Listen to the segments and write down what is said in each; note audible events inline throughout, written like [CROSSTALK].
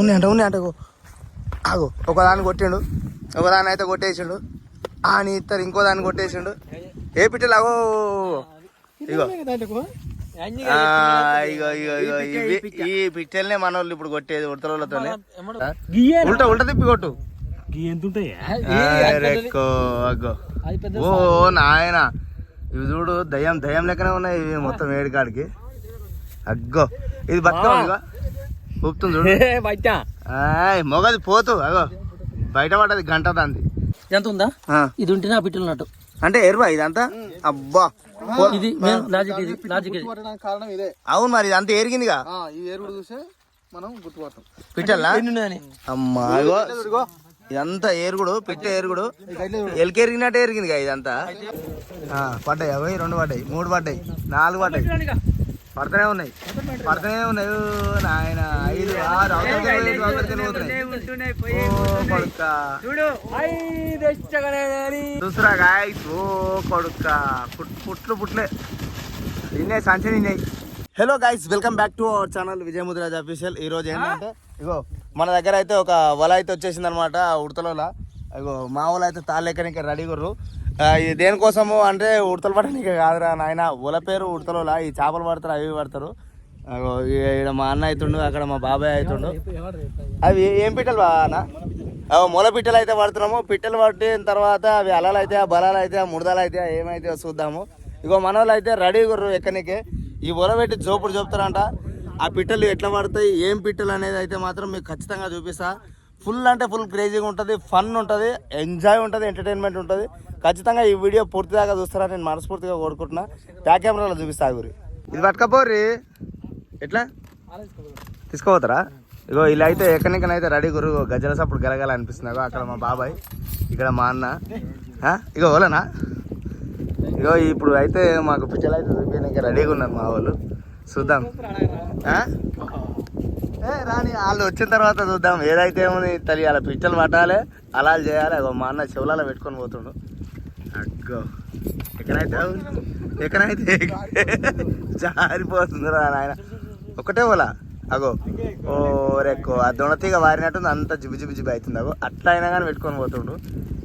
ఉన్నాయంట అంట ఉన్నాయంట ఇగో. ఆగు ఒకదాన్ని కొట్టిండు ఒకదాన్ని అయితే కొట్టేసిండు. ఆని ఇస్తారు ఇంకో దాన్ని కొట్టేసిండు. ఏ పిట్టలు అగో ఇగో ఇగో ఇగో ఇగో ఈ పిట్టెల్నే మన వాళ్ళు ఇప్పుడు కొట్టేది ఉడతలతోనే ఉల్టా ఉల్టా తిప్పి కొట్టు. ఓ నాయన. ఇవి చూడు దయ్యం దయ్యం లెక్కనే ఉన్నాయి ఇవి మొత్తం ఏడికాడికి అగ్గో. ఇది బతుకమ్మ ఊపుతుంది చూడు. బయట. ఆయ్ మొగది పోతు అగో. బయట పడ్డది గంట దాంది ఎంత ఉందా? ఇది ఉంటే నా పిట్టున్నట్టు అంటే ఎరువా ఇదంతా? అబ్బా. ఇది లాజిక్ ఇది లాజిక్ ఇది కారణం ఇదే. అవును మరి ఇదంతా ఎరిగిందిగా ఈ చూస్తే మనం గుర్తుపడతాం. పిట్టల్లా అమ్మా ఇదంతా ఏరుగుడు పిట్ట ఏరుగుడు. ఎలికి ఎరిగినట్టే ఎరిగిందిగా ఇదంతా? ఆ, పడ్డాయి అవి రెండు పడ్డాయి మూడు పడ్డాయి నాలుగు పడ్డాయి. పడుతూనే ఉన్నాయి. పడుతూనే ఉన్నాయి. ఓ నాయన ఐదు ఆరు చూసురా గాయస్ ఓ కొడుక. పుట్- పుట్లు పుట్లే. నిన్నే సంచి నిన్నాయి hello guys welcome back to our channel Vijaya Mudraj official ఈ రోజు ఏంటంటే ఇగో మన దగ్గర అయితే ఒక వల అయితే వచ్చేసింది అనమాట ఉడతలోలా. ఇగో మా వాళ్ళు అయితే తాళ్ళెక్కనికి రెడీ గుర్రు ఆ, ఇది దేనికోసము అంటే ఉడతలు పట్టడానికి కాదురా నాయన. ఉల పేరు ఉడతలోలా. ఈ చేపలు పడతారు అవి పడతారు. ఇక్కడ మా అన్న అవుతుండు అక్కడ మా బాబాయ్ అవుతుండు అవి ఏం పిట్టలు బాగా మొల పిట్టలు అయితే పడుతున్నాము. పిట్టలు పట్టిన తర్వాత అవి అలలు అయితే బలాలు అయితే ముడదలు అయితే ఏమైతే చూద్దాము. ఇగో మన వాళ్ళు అయితే రెడీ గుర్రు ఎక్కనికే. ఈ ఉల పెట్టి జోపుడు చెప్తారంట ఆ పిట్టలు ఎట్లా పడతాయి ఏం పిట్టలు అనేది అయితే మాత్రం మీకు ఖచ్చితంగా చూపిస్తా. ఫుల్ అంటే ఫుల్ క్రేజీగా ఉంటుంది ఫన్ ఉంటుంది ఎంజాయ్ ఉంటుంది ఎంటర్టైన్మెంట్ ఉంటుంది. ఖచ్చితంగా ఈ వీడియో పూర్తిదాకా చూస్తారా నేను మనస్ఫూర్తిగా కోరుకుంటున్నా. బ్యాక్ కెమెరాలో చూపిస్తా గురి. ఇది పట్టుకపోర్రి. ఎట్లా? తీసుకోపోతారా? ఇగో ఇలా అయితే ఎక్కడికైనా రెడీ గురు గజల సప్పుడు గలగల అక్కడ మా బాబాయ్ ఇక్కడ మా అన్న. ఇగో ఓలేనా? ఇగో ఇప్పుడు అయితే మాకు పిచ్చలు అయితే చూపించడానికి రెడీగా ఉన్నారు మా వాళ్ళు. చూద్దాం. రాని వాళ్ళు వచ్చిన తర్వాత చూద్దాం. ఏదైతే ఏముంది తెలియాలి పిచ్చలు పట్టాలి అలా చేయాలి అగో మా అన్న చెవులలో పెట్టుకొని పోతుండు. అగ్గో. ఎక్కడైతే ఎక్కడైతే? జారిపోతుంది రా నాయన. ఒకటే పోలా. అగో. ఓ రెక్కో ఆ దొణతీగ వారినట్టుంది అంత జిబి జిబి జిబి అవుతుంది. అగో అట్లా అయినా కానీ పెట్టుకొని పోతుండు.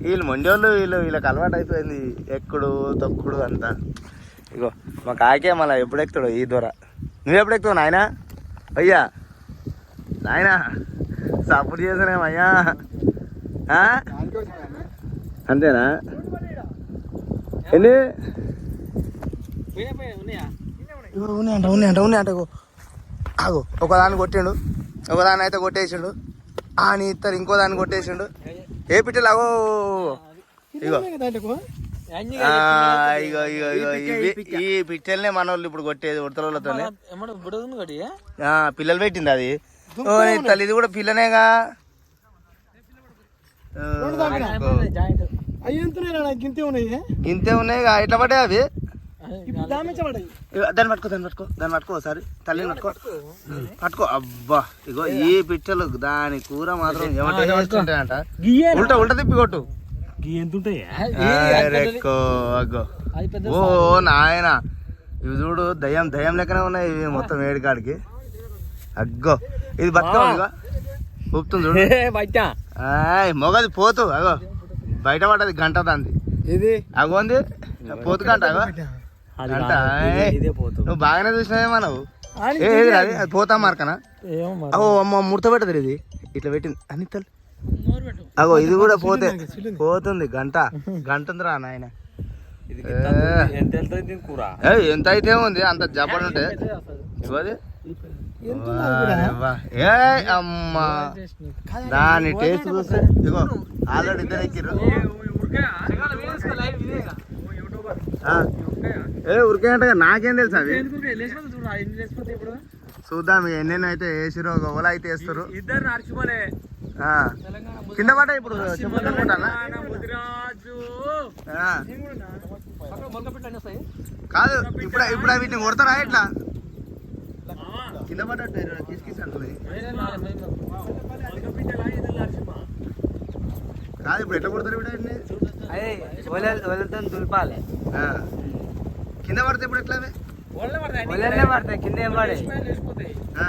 వీళ్ళు మొండోళ్ళు వీళ్ళు వీళ్ళకి అలవాటు అయిపోయింది. ఎక్కుడు తొక్కుడు అంతా. ఇగో మా కాకే మళ్ళీ ఎప్పుడు ఎక్కుతాడు ఈ దూర. నువ్వు ఎప్పుడు ఎక్కుతావు నాయనా? అయ్యా. నాయనా సపోర్ట్ చేసానేమయ్యా? అంతేనా? ఎన్ని? ఉన్నాయంట ఉన్నాయంట ఆగు ఒకదాన్ని కొట్టిండు ఒకదాన్ని అయితే కొట్టేసిండు. అని ఇద్దరు ఇంకో దాన్ని కొట్టేసిండు. ఏ పిట్టలు అగో ఇగో. ఆ, ఇగో ఇగో ఇగో ఈ పిట్టెల్నే మన వాళ్ళు ఇప్పుడు కొట్టేది ఉడతలతోనే పిల్లలు పెట్టింది అది. ఓ తల్లి ఇది కూడా పిల్లనేగా? గింతే ఉన్నాయి. ఇంతే ఉన్నాయి ఎట్లా పడ్డాయి అవి? దాన్ని పట్టుకో దాన్ని పట్టుకో దాన్ని పట్టుకో ఒకసారి. తల్లిని పట్టుకో. పట్టుకో. అబ్బా ఇగో ఈ పిట్టలు దాని కూర మాత్రం ఏమంటాయంట ఉల్టా ఉల్టా తిప్పి కొట్టు. ఓ నాయన. ఇవి చూడు దయ్యం దయ్యం లెక్కనే ఉన్నాయి ఇవి మొత్తం ఏడికాడికి అగ్గో. ఇది బతుక ఊపుతుంది చూడు. బయట మొగది పోతు అగో. బయట పడ్డది గంట దాంది. ఇది? అగోంది పోతు గంట అగో. గంట. నువ్వు బాగానే చూసినావేమో నువ్వు ఏ ఏది అది పోతా మార్కనా. అగో అమ్మ ముడత పెట్టదు ఇది. ఇట్లా పెట్టింది. అని తల్లి అగో ఇది కూడా పోతే పోతుంది గంట. [LAUGHS] గంట ఉందిరా నాయన. ఇది ఏ. ఎంత అయితే ఉంది అంత జబ్బలు ఉంటే ఇవ్వది? ఏ అమ్మా. దాని టేస్ట్ చూస్తే ఇగో ఆల్రెడీ ఇద్దరు ఎక్కిర్రు. ఏ ఉరికేంట నాకేం తెలుసు అవి? చూద్దాం ఎన్నెన్ని అయితే వేసిరో ఓలా అయితే వేస్తారు ఇద్దరు ఆ. కింద పడ్డ ఇప్పుడు కాదు ఇప్పుడు ఇప్పుడు వీటిని కొడతారా ఎట్లా? కిస్ అంటుంది కాదు ఇప్పుడు ఎట్లా కొడతారు ఇప్పుడు వీటిని? వలతో దులపాలి. ఆ. కింద పడితే ఇప్పుడు ఎట్లా పడతాయి కింద ఏం పడే ఆ.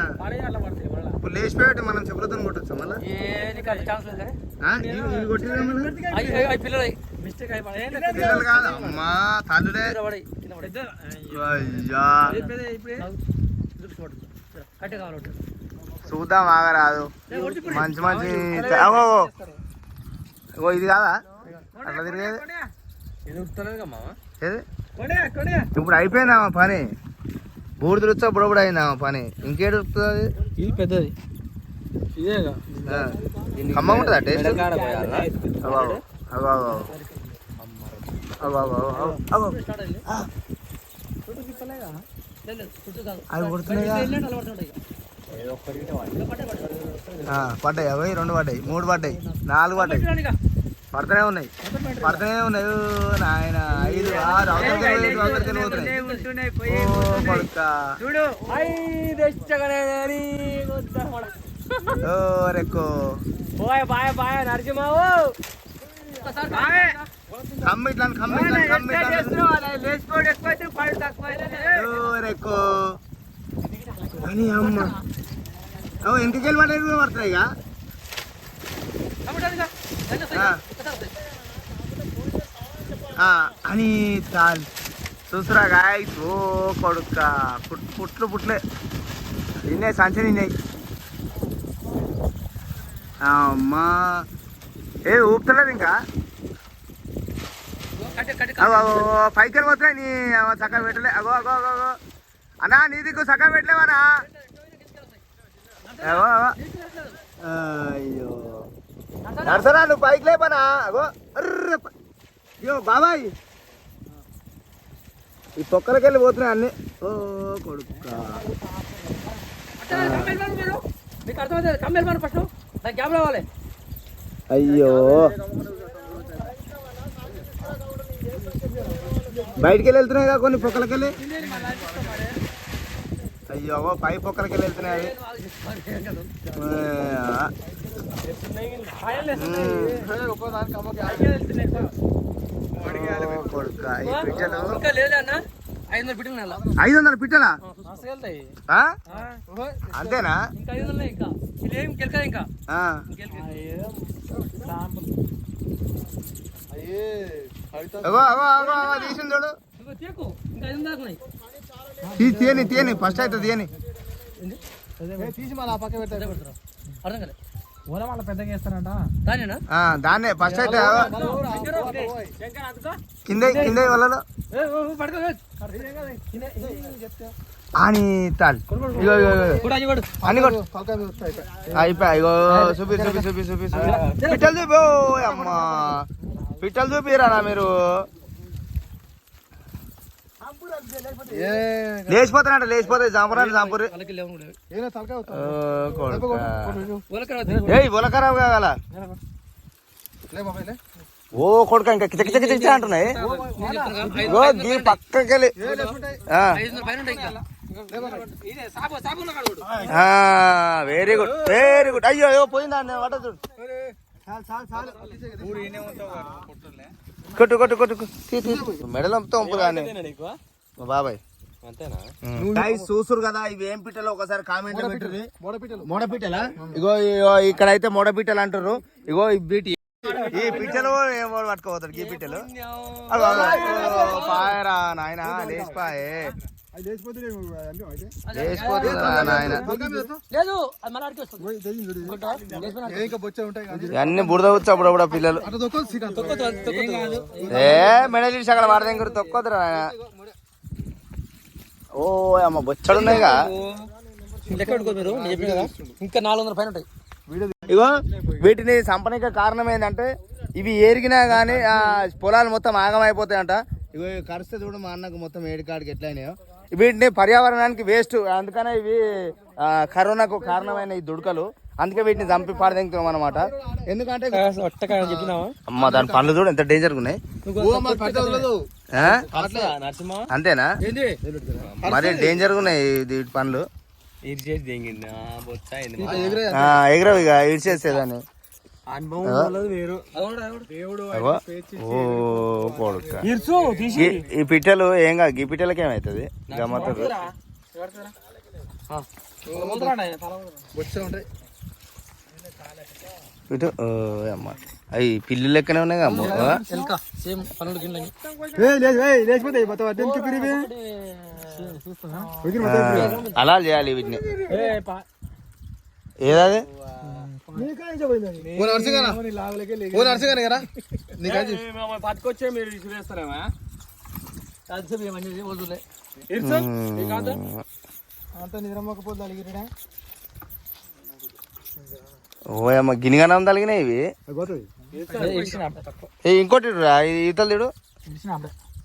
ఇప్పుడు లేచిపోయి మనం చెప్పులతో కొట్టొచ్చా మళ్ళా? పిల్లలు కాదు అమ్మా తల్లులే అయ్యా. కట్టే కావాలి చూద్దాం ఆగరాదు. మంచి మంచి ఓ ఇది కాదా? అట్లా తిరిగేది? ఇప్పుడు అయిపోయిందా పని? బూడిద రుచా బుడబుడు అయిందా పని? ఇంకేడు వస్తుంది? ఇది పెద్దది. ఇదేగా. ఖమ్మం ఉంటుందా టేస్ట్? కాడ పోయాలా? అగో అగో అవి కొడుతున్నాయిగా ఆ, పడ్డాయి అవి రెండు పడ్డాయి మూడు పడ్డాయి నాలుగు పడ్డాయి. పడుతూనే ఉన్నాయి. పడుతూనే ఉన్నాయి. ఓ నాయన ఐదు ఆరు అవతలకి పోయి, అవతలకి పోతున్నాయి. ఓ కొడుకా చూడు. ఓ రెక్కో బాయ్ బాయ్ బాయ్. నరసింహావు ఓ రెక్కో అని అమ్మ. ఓ ఇంటికి వెళ్ళి పడ్డాయి పడుతున్నాయి ఇక? ఆ. ఆ, అని చాలు. చూసురా గాయస్ ఓ కొడుక. పుట్ పుట్లు పుట్లే. నిన్నే సంచి నిన్నాయి అమ్మా. ఏ ఊపుతలేదు ఇంకా? అగో అగో పైకి వెళ్ళిపోతున్నాయి నీ అవ్వ చక్కగా పెట్టలే. అగో అగో అగో అగో. అన్నా నీ దిక్కు చక్కగా పెట్టలేవనా అగో అగో అయ్యో. నర్సరా నువ్వు పైకి లేపనా? అగో. అర్ర ప- అయ్యో బాబాయ్. ఈ పొక్కలకి వెళ్ళి పోతున్నాయి అన్ని. ఓ కొడుక. మీకు అర్థమైతే కమ్మేలు మన ఫస్ట్. దానికి క్యాబ్ రావాలి. అయ్యో. బయటికి వెళ్ళి వెళ్తున్నాయి కదా కొన్ని పొక్కలకి వెళ్ళి అయ్యో పై పొక్కలకి వెళ్తున్నాయి కొడుక ఈ పిట్టలు ఐదు వందలు పిట్టలా? అంతేనా? ఇంకా వందలు ఇంకా. ఐదు తీ- తీయని తీయని ఫస్ట్ అయితే తీయని తీసి మళ్ళీ ఆ పక్క పెట్టారు అర్థం కదా ఓలా వాళ్ళ పెద్దగా వేస్తారంట దానేనా ఫస్ట్ అయితే. కింద కింద వలలో పడుకో అని తాల్ ఇగో ఇగో ఇగో. అని కొట్టు తలకాయ మీద వస్తాయి అయిపోయి. ఇగో చూపి చూపి చూపి చూపి చూపి. పిట్టలు చూపి ఓ అమ్మా. పిట్టలు చూపిరా మీరు? లేచిపోతానంట లేచిపోతాయి జాంపురాలు జాంపురి. లేవు ఏనా తలకాయ ఓ, కొడుకా. ఓ ఇంకా కిచ కిచ కిచ అంటున్నాయి. గీ కొడు. ఆ. వెరీ గుడ్ వెరీ గుడ్ అయ్యో అయ్యో పోయిందా? వాట చూడు. కొట్టు కొట్టు కొట్టు కొట్టు. తీ, తీ. మెడలో తొంపు కానీ మా బాబాయ్. అంతేనా? గైస్ చూసురు కదా ఇవి ఏం పిట్టలు ఒకసారి కామెంట్ మోడపిట్టలు పిట్టలా ఇగో ఇగో ఇక్కడైతే మోడ పిట్టలు అంటారు ఇగో ఈ బీటి ఈ పిట్టలు ఏమో పట్టుకోపోతాడు ఈ పిట్టలు పాయరా నాయన లేచిపాయే. అయితే ఇవన్నీ బురద వచ్చి అప్పుడప్పుడు పిల్లలు. ఏ మెడల్ అక్కడ వాడదాం కూడా తొక్కొద్దురా నాయన. ఓ అమ్మ లెక్క పెట్టుకో మీరు నేను చెప్పిన కదా. ఇంకా నాలుగు వందల పైన ఉంటాయి. ఇగో వీటిని సంపనిక కారణం ఏంటంటే ఇవి ఏరిగినా కానీ ఆ పొలాలు మొత్తం ఆగమైపోతాయంట. ఇగో ఇవి కరిస్తే చూడు మా అన్నకు మొత్తం ఏడికాడికి ఎట్లయినాయో. వీటిని పర్యావరణానికి వేస్ట్. అందుకనే ఇవి కరోనాకు కారణమైన ఈ దుడకలు. అందుకే వీటిని చంపి పాడదెంగుతాం అనమాట ఎందుకంటే అమ్మ దాని పండ్లు చూడు ఎంత డేంజర్ ఉన్నాయి అంతేనా? ఏంది? మరి డేంజర్ ఉన్నాయి వీటి ఆ, ఎగరవు ఇక ఇడిచేసేదాన్ని ఈ- పిట్టలు ఏం కాదు ఈ పిట్టలకి ఏమవుతుంది గమ్మత్తు ఇటు ఓ అమ్మ. అవి పిల్లి లెక్కనే ఉన్నాయి అమ్మ. అలా చేయాలి వీటిని. ఏదది? పట్టుకొచ్చే మీరు వదులే. అంత? నిద్రమ్మకపోతే అలిగిరా ఓ అమ్మ గినిగానం తలిగినాయి ఇవి? ఏ ఇంకోటి రా, ఈతలు తిడు.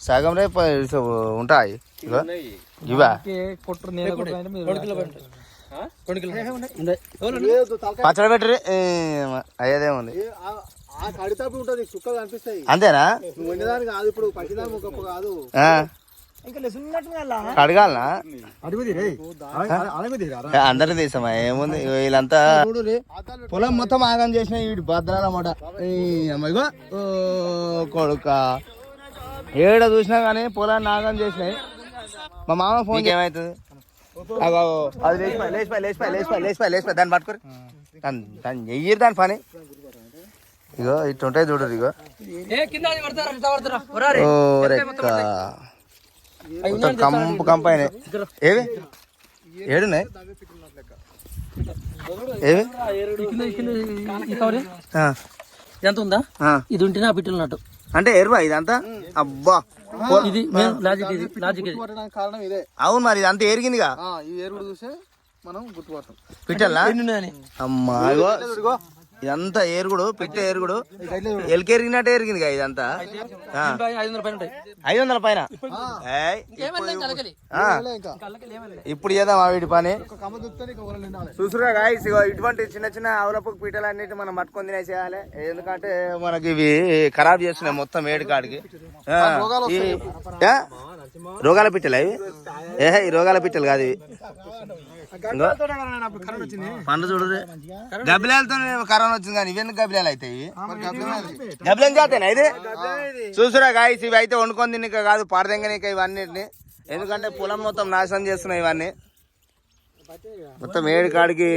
సగం రేపు ఉంటాయి. ఇవా పచ్చడి పెట్టరు అయ్యేదే ఉంది. అంతేనా? నువ్వు వండేదాన్ని కాదు ఇప్పుడు పట్టిదాన్ని గొప్ప కాదు ఆ, ఇంకా లెసున్నట్టు కడగాలనా అడుగుది రే. అడుగుది రా ఏ, అందరిని తీసామా ఏముంది? వీళ్ళంతా పొలం మొత్తం ఆగం చేసిన వీడు భద్రాల మాట ఇగో కొడుక. ఏడ చూసినా కానీ పొలాన్ని ఆగం చేసినాయి. మా మామ ఫోన్ ఏమవుతుంది అగో. అది లేచిపోయి లేచిపోయి లేచిపోయి లేచిపోయి లేచిపోయి లేచిపోయి దాన్ని పట్టుకోరు. దాన్ని దాన్ని చెయ్యరు దాని పని. ఇగో ఇట్లా ఉంటాయి చూడరు ఇగో ఓ రెక్క. మొత్తం కంపు కంపు అయినాయి. ఏవి? ఏడున్నాయి? ఏవి? ఎంత ఉందా. ఇది ఉంటేనే ఆ పిట్టలు ఉన్నట్టు. అంటే ఎరువా ఇదంతా? అబ్బా. ఇది లాజిక్ ఇది లాజిక్ ఇది కారణం ఇదే. అవును మరి ఇదంతా ఎరిగిందిగా ఆ, ఈ చూస్తే మనం గుర్తుపడతాం. పిట్టల్లా? అమ్మా ఇదంతా ఏరుగుడు పిట్ట ఏరుగుడు. ఎలికి ఎరిగినట్టే ఎరిగిందిగా ఇదంతా. ఐదు. వందల పైన ఇప్పుడు చేద్దాం ఆ వీటి పని. చూసురా గాయస్ ఇటువంటి చిన్న చిన్న ఆవులపు పీటలు అన్నిటి మనం పట్టుకొని తినేసేయాలి ఎందుకంటే మనకి ఇవి ఖరాబ్ చేస్తున్నాయి మొత్తం ఏడు కాడికి? రోగాల పిట్టలు అవి ఏ ఈ రోగాల పిట్టలు కాదు ఇవి. పండ్లు చూడు గబ్బిలాలతో కరోనా వచ్చింది కానీ ఇవన్నీ గబ్బిలాలు అవుతాయి. ఇవి గబ్బిలం చేతేనా ఇది? చూసురా గాయస్ ఇవి అయితే వండుకొని తినక కాదు పారదెంగనిక ఇవన్నిటిని. ఎందుకంటే పొలం మొత్తం నాశనం చేస్తున్నాయి ఇవన్నీ. మొత్తం ఏడు కాడికి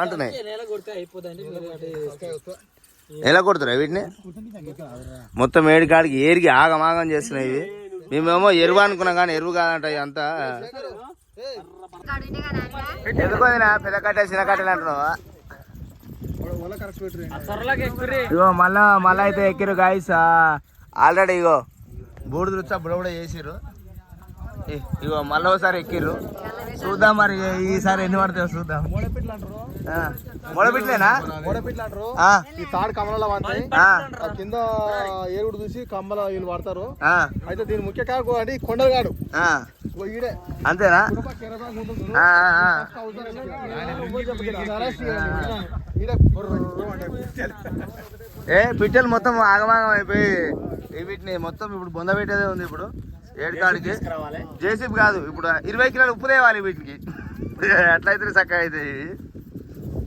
అంటున్నాయి. ఎలా కొడుతురా వీటిని? మొత్తం ఏడు కాడికి ఏరిగి ఆగం ఆగం చేస్తున్నాయి ఇవి. మేమేమో ఎరువు అనుకున్నాం కానీ ఎరువు కాదంట అంతా. ఎందుకు పెద్ద కట్ట చిన్న కట్టలు అంటున్నావా? ఇగో మళ్ళా మళ్ళా అయితే ఎక్కిరు గాయస్ ఆల్రెడీ ఇగో బూడిద రుచా బుడ కూడా చేసిర్రు. ఇగో మళ్ళీ ఒకసారి ఎక్కిర్రు. చూద్దాం మరి ఈసారి ఎన్ని పడతాయో చూద్దాం. ఆ, మొడపిట్లేనా? అంటారు ఆ, ఈ తాడు ఆ, ఆ కింద ఏరుడు చూసి కమ్మల వీళ్ళు వాడతారు. ఆ, అయితే దీని ముఖ్య కాకు. ఓ ఈడే. అంతేనా? ఏ పిట్టలు మొత్తం ఆగమాగం అయిపోయి వీటిని మొత్తం ఇప్పుడు బొంద పెట్టేదే ఉంది ఇప్పుడు. ఏడు కాడికి? జేసీబీ కాదు ఇప్పుడు ఇరవై కిలోలు ఉప్పు తేవాలి వీటికి. అట్లయితే చక్కగా అవుతాయి ఇవి.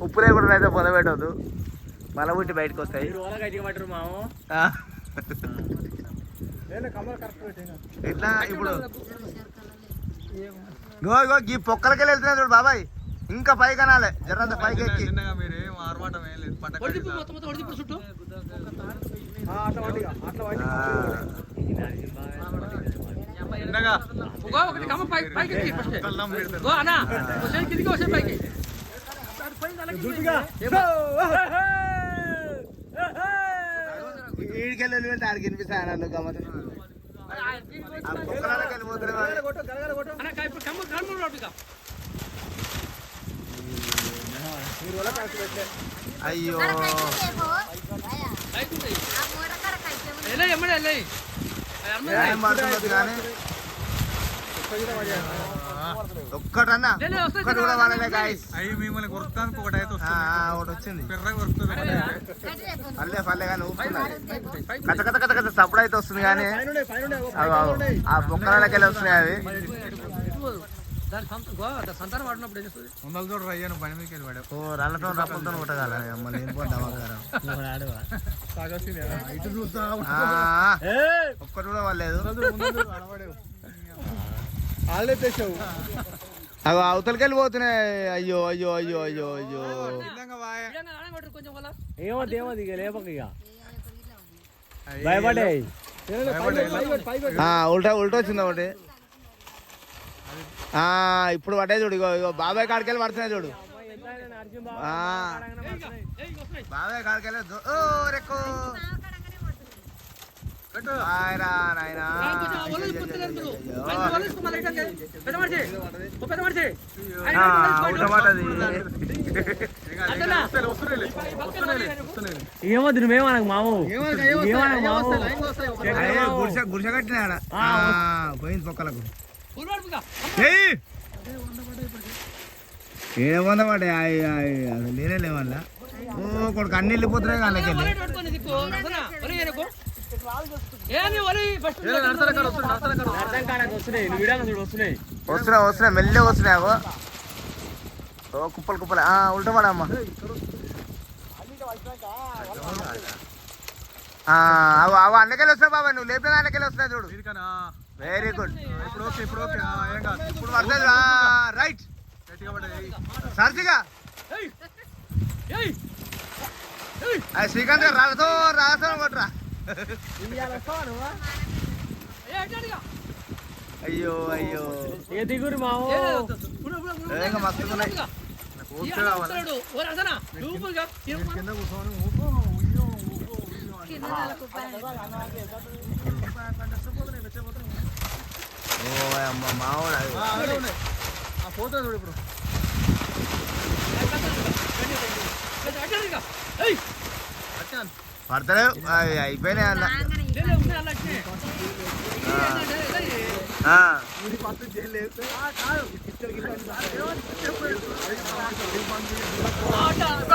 ఉప్పు లేకుండా అయితే బొంద పెట్టవద్దు మళ్ళీ పుట్టి బయటకు వస్తాయి. ఇట్లా ఇప్పుడు? గో గో ఈ పొక్కలకెళ్ళి వెళ్తున్నా చూడు బాబాయ్. ఇంకా పైకి అనాలి. జరంత పైకి ఎక్కి ఒడిదిప్పు మొత్తం మొత్తం ఒడిదిప్పు చుట్టూ గో ఒకటి కమ్మ పైకి పైకి ఫస్ట్. గో అన్నా ఒకసారి కిందికి ఒకసారి పైకి. ఈడికెళ్ళి వెళ్ళి ఆడికి వినిపిస్తాను గమ్మత్. అన్నా రాపిక అయ్యో పడుతున్నది కానీ? ఒక్కటన్నా? లే, వస్తాయి ఒక్కటి కూడా వాళ్ళనే గాయస్ అవి మిమ్మల్ని కొరుకుతానికి ఒకటి అయితే ఒకటి వచ్చింది. పెర్రగా కొరుకుతుంది పల్లె పల్లె కానీ ఊపుతున్నది కథ కథ కథ కథ సప్పుడు అయితే వస్తుంది కానీ. ఆ బొక్కలకి వెళ్ళి వస్తున్నాయి అవి. సంతానం వాడినప్పుడు ఏం చేస్తుంది? వందల చోటు రయ్యాను పని మీకు వెళ్ళి ఓ రాళ్ళతో రప్పలతో కొట్టగల అమ్మ నేను పోతాం ఇటు చూస్తా ఒక్కటి కూడా వాళ్ళలేదు తెచ్చావు అవి అవతలకి వెళ్ళిపోతున్నాయి అయ్యో అయ్యో అయ్యో అయ్యో అయ్యో. ఏమవుతుంది ఏమవుతుంది ఇక లేపక ఇక. భయపడే. ఉల్టా ఉల్టా వచ్చింది ఒకటి? ఆ, ఇప్పుడు పడ్డాయి చూడు ఇగో ఇగో బాబాయ్ కాడికి వెళ్ళి పడుతున్నాయి చూడు. ఆ, బాబాయ్ కాడికి వెళ్ళి దో- ఓ రెక్కో ఆయరా నాయనా కొంచెం ఆ ఒళ్ళు పుత్తలేదు మీరు. ఆయన ఒళ్ళు వేసుకో మళ్ళీ ఇటండి. పెద్ద మనిషి ఓ పెద్ద మనిషి ఆయన ఆ, ఒళ్ళు ఉల్టా వేసుకోండి. పడ్డది అంతేనా? పక్కన మళ్ళీ ఆయనకు. ఏమవుతుంది నువ్వేమనకు మాము ఏమనకు మాము గుడిసె గుడిసె కట్టినా పోయింది పొక్కలకు! ఏ వంద పడే అసలు నేనే లేవల్లా ఓ కొడుకు అన్ని వెళ్ళిపోతున్నాయి అమ్మ, వస్తున్నా వస్తున్నా మెల్లె ఓ కుప్పలు కుప్పలు. ఆ, ఉల్టా పడమ్మా ఆ, అవు అవు అన్నకెళ్ళి వస్తున్నాయి బాబా నువ్వు లేపిన దానికెళ్ళి వస్తున్నాయి చూడు. వెరీ గుడ్ ఇప్పుడు ఓకే ఇప్పుడు ఓకే ఇప్పుడు పడుతుంది రైట్ శ్రీకాంత్ గారు రాగతో కొట్టరా. అయ్యో అయ్యో ఏ దిగురు మాము ఏ, వద్దు, వద్దు. ఉండు, ఉండు, ఉండు. ఏం మస్తు ఉన్నాయి అటుగా. ఈ అన్న వస్తున్నాడు. ఓ రసన, డూపులుగా. తిరుగు. కింద కూర్చొని ఊపు ఉయ్యో ఊపు ఉయ్యో అని. ఓ అమ్మ మామూలు అది. ఆ, అలాగే ఉన్నాయి. ఆ ఫోటో చూడు ఇప్పుడు కొంచెం పడతలేవు అవి అయిపోయినాయి అన్న.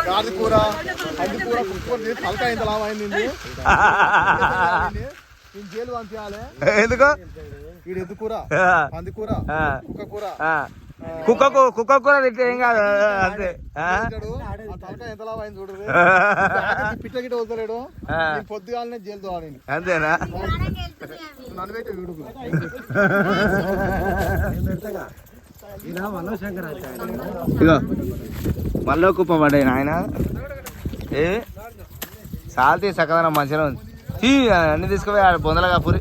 గాది కూర పంది కూర కుక్కర్ తలకాయ ఇంత అయింది నేను జైలు పంపించాలి ఎందుకు వీడు ఎద్దు కూర. పంది కూర ఆ. కుక్క కూర. కుక్కకు కుక్క కూర తింటే ఏం కాదు అంతే. [LAUGHS] అంతేనా? ఇగో మళ్ళీ కుప్ప పడ్డాయి నాయన. ఏ? సాల్తీ సకదనం మంచిగా ఉంది. తీ, అన్ని తీసుకుపోయి బొందలగా పూరి.